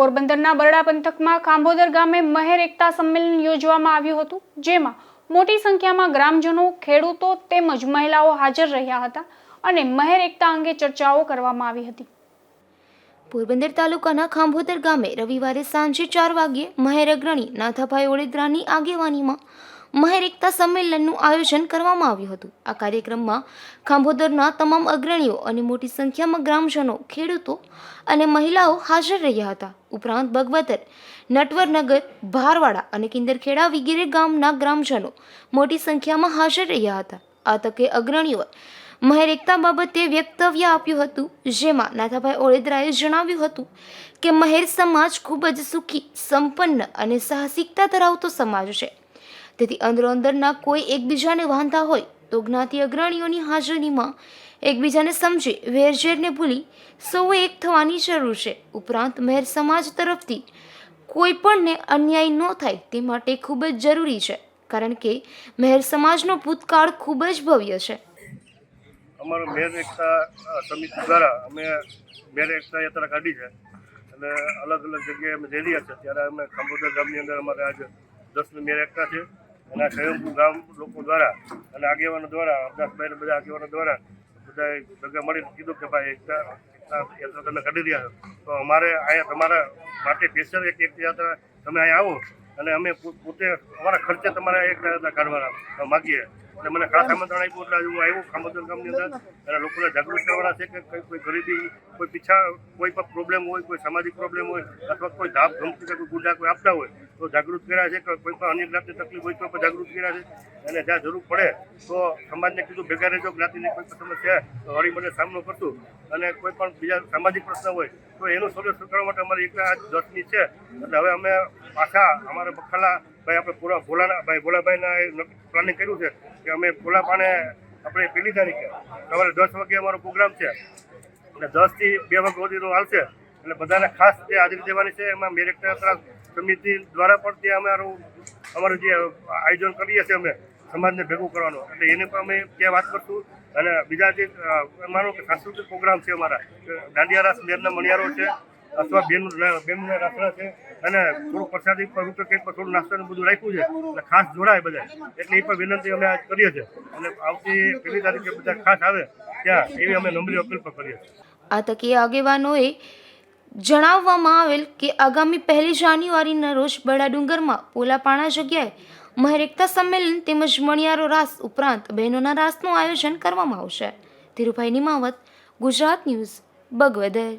પોરબંદરના બરડા પંથકમાં ખાંભોદર ગામે મહેર એકતા સંમેલન યોજવામાં આવ્યું હતું, જેમાં મોટી સંખ્યામાં ગ્રામજનો, ખેડૂતો તેમજ મહિલાઓ હાજર રહ્યા હતા અને મહેર એકતા અંગે ચર્ચાઓ કરવામાં આવી હતી. પોરબંદર તાલુકાના ખાંભોદર ગામે રવિવારે સાંજે ચાર વાગ્યે મહેર અગ્રણી નાથાભાઈ ઓળેદરાની આગેવાનીમાં મહેર એકતા સંમેલનનું આયોજન કરવામાં આવ્યું હતું. આ કાર્યક્રમમાં ખાંભોદરના તમામ અગ્રણીઓ અને મોટી સંખ્યામાં ગ્રામજનો, ખેડૂતો અને મહિલાઓ હાજર રહ્યા હતા. ઉપરાંત ભગવતર નટવરનગર, ભારવાડા અને કિંદરખેડા વગેરે ગામના ગ્રામજનો મોટી સંખ્યામાં હાજર રહ્યા હતા. આ તકે અગ્રણીઓ મહેર એકતા બાબતે વ્યક્તવ્ય આપ્યું હતું, જેમાં નાથાભાઈ ઓળેદરાએ જણાવ્યું હતું કે, મહેર સમાજ ખૂબ જ સુખી, સંપન્ન અને સાહસિકતા ધરાવતો સમાજ છે. તેથી અંદરો અંદરના કોઈ એકબીજાને વાંધા હોય તો જ્ઞાતિ અગ્રણીઓની હાજરીમાં એકબીજાને સમજી વેરઝેરને ભૂલી સૌએ એક થવાની જરૂર છે. ઉપરાંત મહેર સમાજ તરફથી કોઈ પણને અન્યાય ન થાય તે માટે ખૂબ જ જરૂરી છે, કારણ કે મહેર સમાજનો ભૂતકાળ ખૂબ જ ભવ્ય છે. અમારો મેર એકતા સમિતિ દ્વારા અમે મેર એકતા યાત્રા કાઢી છે. અને અલગ અલગ જગ્યાએ અમે જઈ રહ્યા છે ત્યારે અમે ખંભોદર ગામની અંદર અમારે આજે દસમી મેર એકતા છે. અને સ્વયંભૂ ગામ લોકો દ્વારા અને આગેવાનો દ્વારા અરદાસભાઈ બધા આગેવાનો દ્વારા બધા ભેગા મળીને કીધું કે ભાઈ એકતા યાત્રા તમે કાઢી રહ્યા તો અમારે અહીંયા તમારા માટે સ્પેશિયલ એક એક યાત્રા તમે અહીંયા આવો અને અમે પોતે અમારા ખર્ચે તમારે એક યાત્રા કાઢવાના માગીએ. એટલે મને ખાસ આમંત્રણ આપ્યું એટલે હું આવ્યું ખામોદર ગામની અંદર અને લોકોને જાગૃત કરવાના છે કે કઈ ગરીબી, કોઈ પીછા કોઈ પણ પ્રોબ્લેમ હોય, કોઈ સામાજિક પ્રોબ્લેમ હોય અથવા કોઈ ધાપ ધમકી કોઈ ગુંડા કોઈ આપતા હોય જાગૃત કર્યા છે કે કોઈ પણ અન્ય જ્ઞાતિ તકલીફ હોય તો પણ જાગૃત કર્યા છે. અને જ્યાં જરૂર પડે તો સમાજને કીધું, ભેગા રહેજો, જ્ઞાતિની કોઈ પણ સમસ્યા તો હળી મને સામનો કરશું અને કોઈ પણ બીજા સામાજિક પ્રશ્ન હોય, તો એનું સોલ્યુશન કરવા માટે અમારી એક આજ દસમી છે. એટલે હવે અમે પાછા અમારે બખાલા ભાઈ આપણે પૂરા ભોલાના ભાઈ, ભોલાભાઈના પ્લાનિંગ કર્યું છે કે અમે ભોલા પાને આપણે પહેલી તારીખે સવારે દસ વાગે અમારો પ્રોગ્રામ છે. અને દસથી બે વાગ્યા સુધીનો હાલશે. એટલે બધાને ખાસ જે હાજરી દેવાની છે. એમાં મેરેક્ટર સમિતિ દ્વારા પણ ત્યાં અમારું અમારું જે આયોજન કરીએ છીએ અમે, સમાજને ભેગું કરવાનું. એટલે એને પણ અમે ત્યાં વાત કરશું. અને બીજા જે અમારો કે સાંસ્કૃતિક પ્રોગ્રામ છે અમારા દાંડિયા રાસ મેરના મણિયારો છે, અથવા બેન બેનના રાસડા છે, અને થોડું પ્રસાદી પર કંઈક થોડું નાસ્તાનું બધું રાખ્યું છે, અને ખાસ જોડાય બધા એટલે એ પણ વિનંતી અમે આજ કરીએ છીએ. અને આવતી પહેલી તારીખે બધા ખાસ આવે ત્યાં, એવી અમે નંબરી અપીલ પણ કરીએ છીએ. આ તકે આગેવાનોએ જણાવવામાં આવેલ કે આગામી પહેલી જાન્યુઆરીના રોજ બડા ડુંગરમાં પોલાપાણા જગ્યાએ મહેરેકતા સંમેલન તેમજ મણિયારો રાસ ઉપરાંત બહેનોના રાસનું આયોજન કરવામાં આવશે. ધીરુભાઈ નિમાવત, ગુજરાત ન્યૂઝ, બગવદર.